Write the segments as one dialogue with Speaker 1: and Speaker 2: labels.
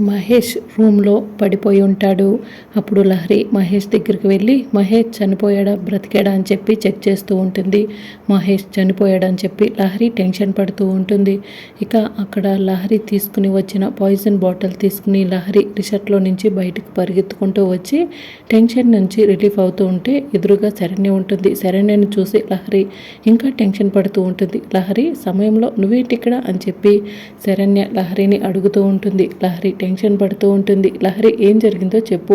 Speaker 1: మహేష్ రూమ్లో పడిపోయి ఉంటాడు. అప్పుడు లహరి మహేష్ దగ్గరికి వెళ్ళి మహేష్ చనిపోయాడా? బ్రతికాడా? అని చెప్పి చెక్ చేస్తూ ఉంటుంది. మహేష్ చనిపోయాడా అని చెప్పి లహరి టెన్షన్ పడుతూ ఉంటుంది. ఇక అక్కడ లహరి తీసుకుని వచ్చిన పాయిజన్ బాటిల్ తీసుకుని లహరి రిషర్ట్లో నుంచి బయటకు పరిగెత్తుకుంటూ వచ్చి టెన్షన్ నుంచి రిలీఫ్ అవుతూ ఉంటే ఎదురుగా శరణ్య ఉంటుంది. శరణ్యను చూసి లహరి ఇంకా టెన్షన్ పడుతూ ఉంటుంది. లహరి సమయంలో నువ్వేంటి ఇక్కడ? అని చెప్పి శరణ్య లహరిని అడుగుతూ ఉంటుంది. లహరి టెన్షన్ టెన్షన్ పడుతూ ఉంటుంది. లహరి ఏం జరిగిందో చెప్పు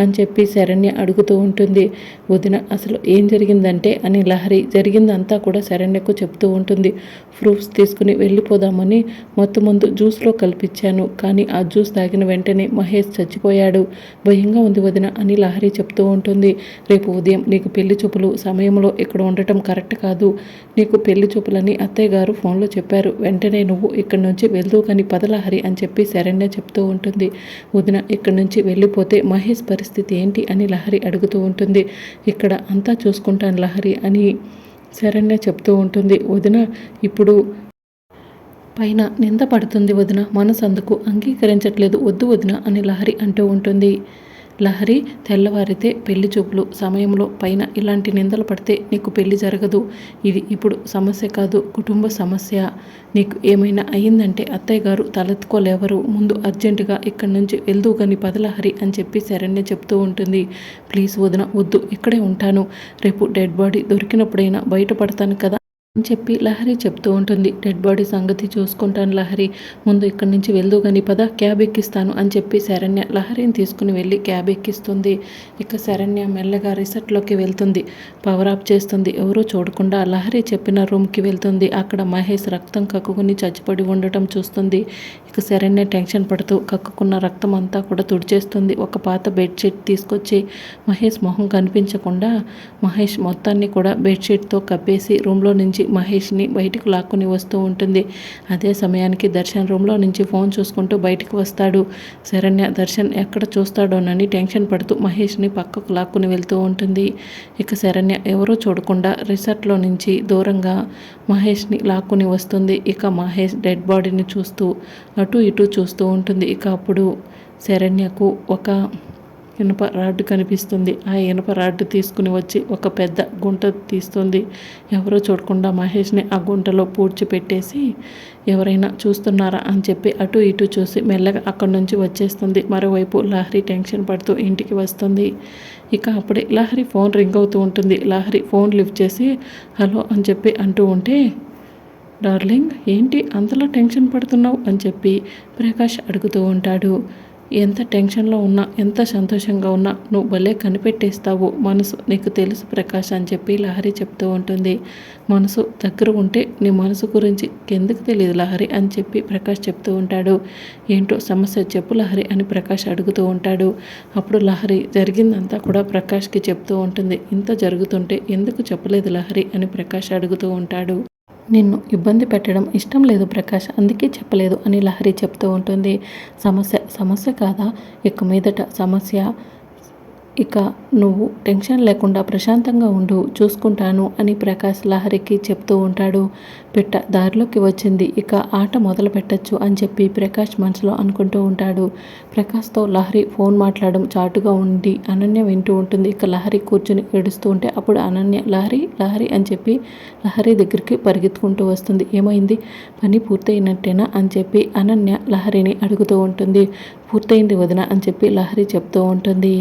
Speaker 1: అని చెప్పి శరణ్య అడుగుతూ ఉంటుంది. వదిన అసలు ఏం జరిగిందంటే అని లహరి జరిగిందంతా కూడా శరణ్యకు చెప్తూ ఉంటుంది. ఫ్రూట్స్ తీసుకుని వెళ్ళిపోదామని మొత్తం ముందు జ్యూస్లో కల్పించాను కానీ ఆ జ్యూస్ తాగిన వెంటనే మహేష్ చచ్చిపోయాడు. భయంగా ఉంది వదిన అని లహరి చెప్తూ ఉంటుంది. రేపు ఉదయం నీకు పెళ్ళి చూపులు సమయంలో ఇక్కడ ఉండటం కరెక్ట్ కాదు. నీకు పెళ్ళి చూపులని అత్తయ్య గారు ఫోన్లో చెప్పారు. వెంటనే నువ్వు ఇక్కడి నుంచి వెళ్తూ కానీ పదలహరి అని చెప్పి శరణ్య చెప్తూ ఉంటుంది. వదిన ఇక్కడి నుంచి వెళ్ళిపోతే మహేష్ పరిస్థితి ఏంటి అని లహరి అడుగుతూ ఉంటుంది. ఇక్కడ అంతా చూసుకుంటాను లహరి అని శరణ్య చెప్తూ ఉంటుంది. వదిన ఇప్పుడు పైన నింద పడుతుంది వదిన. మనసు అందుకు అంగీకరించట్లేదు. వద్దు వదిన అని లహరి అంటూ ఉంటుంది. లహరి తెల్లవారితే పెళ్ళి చూపులు సమయంలో పైన ఇలాంటి నిందలు పడితే నీకు పెళ్ళి జరగదు. ఇది ఇప్పుడు సమస్య కాదు కుటుంబ సమస్య. నీకు ఏమైనా అయ్యిందంటే అత్తయ్య గారు తలెత్తుకోలేవరు. ముందు అర్జెంటుగా ఇక్కడి నుంచి వెళ్దు కానీ పదలహరి అని చెప్పి శరణ్య చెప్తూ ఉంటుంది. ప్లీజ్ వదిన వద్దు ఇక్కడే ఉంటాను. రేపు డెడ్ బాడీ దొరికినప్పుడైనా బయటపడతాను కదా. చెప్పి లహరి చెప్తూ ఉంటుంది. డెడ్ బాడీ సంగతి చూసుకుంటాను లహరి. ముందు ఇక్కడి నుంచి వెళ్దు కానీ పద క్యాబ్ ఎక్కిస్తాను అని చెప్పి శరణ్య లహరిని తీసుకుని వెళ్ళి క్యాబ్ ఎక్కిస్తుంది. ఇక శరణ్య మెల్లగా రిసార్ట్లోకి వెళ్తుంది. పవర్ ఆఫ్ చేస్తుంది. ఎవరూ చూడకుండా లహరి చెప్పిన రూమ్కి వెళ్తుంది. అక్కడ మహేష్ రక్తం కక్కుకుని చచ్చిపడి ఉండటం చూస్తుంది. ఇక శరణ్య టెన్షన్ పడుతూ కక్కుకున్న రక్తం అంతా కూడా తుడిచేస్తుంది. ఒక పాత బెడ్షీట్ తీసుకొచ్చి మహేష్ మొహం కనిపించకుండా మహేష్ మొత్తాన్ని కూడా బెడ్షీట్తో కప్పేసి రూమ్లో నుంచి మహేష్ని బయటకు లాక్కుని వస్తూ ఉంటుంది. అదే సమయానికి దర్శన్ రూమ్లో నుంచి ఫోన్ చూసుకుంటూ బయటకు వస్తాడు. శరణ్య దర్శన్ ఎక్కడ చూస్తాడోనని టెన్షన్ పడుతూ మహేష్ని పక్కకు లాక్కుని వెళ్తూ ఉంటుంది. ఇక శరణ్య ఎవరూ చూడకుండా రిసార్ట్లో నుంచి దూరంగా మహేష్ని లాక్కుని వస్తుంది. ఇక మహేష్ డెడ్ బాడీని చూస్తూ అటు ఇటు చూస్తూ ఉంటుంది. ఇక అప్పుడు శరణ్యకు ఒక ఇనుప రాడ్డు కనిపిస్తుంది. ఆ ఇనుప రాడ్డు తీసుకుని వచ్చి ఒక పెద్ద గుంట తీస్తుంది. ఎవరో చూడకుండా మహేష్ని ఆ గుంటలో పూడ్చిపెట్టేసి ఎవరైనా చూస్తున్నారా? అని చెప్పి అటు ఇటు చూసి మెల్లగా అక్కడి నుంచి వచ్చేస్తుంది. మరోవైపు లహరి టెన్షన్ పడుతూ ఇంటికి వస్తుంది. ఇక అప్పుడే లహరి ఫోన్ రింగ్ అవుతూ ఉంటుంది. లహరి ఫోన్ లిఫ్ట్ చేసి హలో అని చెప్పి అంటూ ఉంటే డార్లింగ్ ఏంటి అంతలా టెన్షన్ పడుతున్నావు? అని చెప్పి ప్రకాష్ అడుగుతూ ఉంటాడు. ఎంత టెన్షన్లో ఉన్నా ఎంత సంతోషంగా ఉన్నా నువ్వు భలే కనిపెట్టేస్తావు మనసు. నీకు తెలుసు ప్రకాష్ అని చెప్పి లహరి చెప్తూ ఉంటుంది. మనసు దగ్గర ఉంటే నీ మనసు గురించి ఎందుకు తెలియదు లహరి అని చెప్పి ప్రకాష్ చెప్తూ ఉంటాడు. ఏంటో సమస్య చెప్పు లహరి అని ప్రకాష్ అడుగుతూ ఉంటాడు. అప్పుడు లహరి జరిగిందంతా కూడా ప్రకాష్కి చెప్తూ ఉంటుంది. ఇంత జరుగుతుంటే ఎందుకు చెప్పలేదు లహరి అని ప్రకాష్ అడుగుతూ ఉంటాడు. నిన్ను ఇబ్బంది పెట్టడం ఇష్టం లేదు ప్రకాష్ అందుకే చెప్పలేదు అని లహరి చెప్తూ ఉంటుంది. సమస్య సమస్య కాదా? ఇక మీదట సమస్య ఇక నువ్వు టెన్షన్ లేకుండా ప్రశాంతంగా ఉండు చూసుకుంటాను అని ప్రకాష్ లహరికి చెప్తూ ఉంటాడు. పిట్ట దారిలోకి వచ్చింది. ఇక ఆట మొదలు పెట్టచ్చు అని చెప్పి ప్రకాష్ మనసులో అనుకుంటూ ఉంటాడు. ప్రకాష్తో లహరి ఫోన్ మాట్లాడడం చాటుగా ఉండి అనన్య వింటూ ఉంటుంది. ఇక లహరి కూర్చుని ఏడుస్తూ ఉంటే అప్పుడు అనన్య లహరి లహరి అని చెప్పి లహరి దగ్గరికి పరిగెత్తుకుంటూ వస్తుంది. ఏమైంది? పని పూర్తయినట్టేనా అని చెప్పి అనన్య లహరిని అడుగుతూ ఉంటుంది. పూర్తయింది వదిన అని చెప్పి లహరి చెప్తూ ఉంటుంది.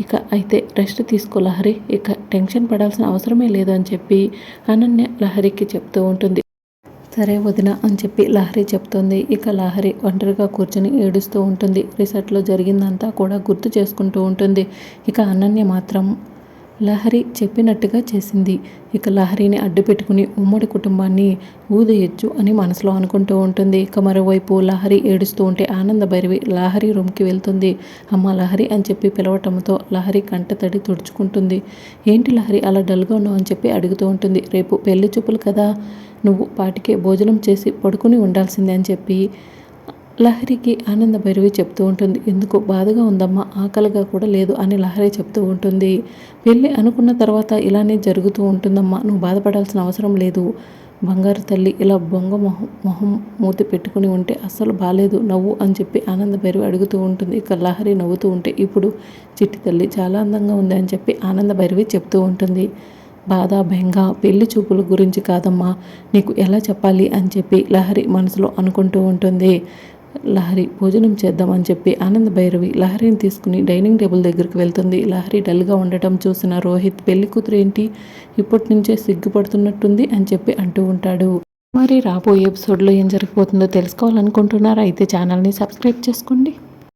Speaker 1: ఇక అయితే రెస్ట్ తీసుకో లహరి. ఇక టెన్షన్ పడాల్సిన అవసరమే లేదు అని చెప్పి అనన్య లహరికి చెప్తూ ఉంటుంది. సరే వదిన అని చెప్పి లహరి చెప్తుంది. ఇక లహరి ఒంటరిగా కూర్చొని ఏడుస్తూ ఉంటుంది. రిసార్ట్లో జరిగిందంతా కూడా గుర్తు చేసుకుంటూ ఉంటుంది. ఇక అనన్య మాత్రం లహరి చెప్పినట్టుగా చేసింది. ఇక లహరిని అడ్డు పెట్టుకుని ఉమ్మడి కుటుంబాన్ని ఊదయొచ్చు అని మనసులో అనుకుంటూ ఉంటుంది. ఇక మరోవైపు లహరి ఏడుస్తూ ఉంటే ఆనంద భైరవి లహరి రూమ్కి వెళ్తుంది. అమ్మ లహరి అని చెప్పి పిలవటంతో లహరి కంట తడి తుడుచుకుంటుంది. ఏంటి లహరి అలా డల్గా ఉన్నావు అని చెప్పి అడుగుతూ ఉంటుంది. రేపు పెళ్ళి చూపులు కదా. నువ్వు పాటికే భోజనం చేసి పడుకుని ఉండాల్సిందే అని చెప్పి లహరికి ఆనంద భైరవి చెప్తూ ఉంటుంది. ఎందుకు బాధగా ఉందమ్మా ఆకలిగా కూడా లేదు అని లహరి చెప్తూ ఉంటుంది. వెళ్ళి అనుకున్న తర్వాత ఇలానే జరుగుతూ ఉంటుందమ్మా నువ్వు బాధపడాల్సిన అవసరం లేదు. బంగారు తల్లి ఇలా బొంగ మొహం మొహం మూతి పెట్టుకుని ఉంటే అస్సలు బాలేదు నవ్వు అని చెప్పి ఆనంద భైరవి అడుగుతూ ఉంటుంది. ఇక లహరి నవ్వుతూ ఉంటే ఇప్పుడు చిట్టి తల్లి చాలా అందంగా ఉంది అని చెప్పి ఆనంద భైరవి చెప్తూ ఉంటుంది. బాధ బెంగ పెళ్ళి చూపుల గురించి కాదమ్మా నీకు ఎలా చెప్పాలి అని చెప్పి లహరి మనసులో అనుకుంటూ ఉంటుంది. లహరి భోజనం చేద్దామని చెప్పి ఆనంద భైరవి లహరిని తీసుకుని డైనింగ్ టేబుల్ దగ్గరికి వెళ్తుంది. లహరి డల్గా ఉండటం చూసిన రోహిత్ పెళ్ళి కూతురు ఏంటి? ఇప్పటి నుంచే సిగ్గుపడుతున్నట్టుంది అని చెప్పి అంటూ ఉంటాడు. మరి రాబోయే ఎపిసోడ్లో ఏం జరిగిపోతుందో తెలుసుకోవాలనుకుంటున్నారా? అయితే ఛానల్ని సబ్స్క్రైబ్ చేసుకోండి.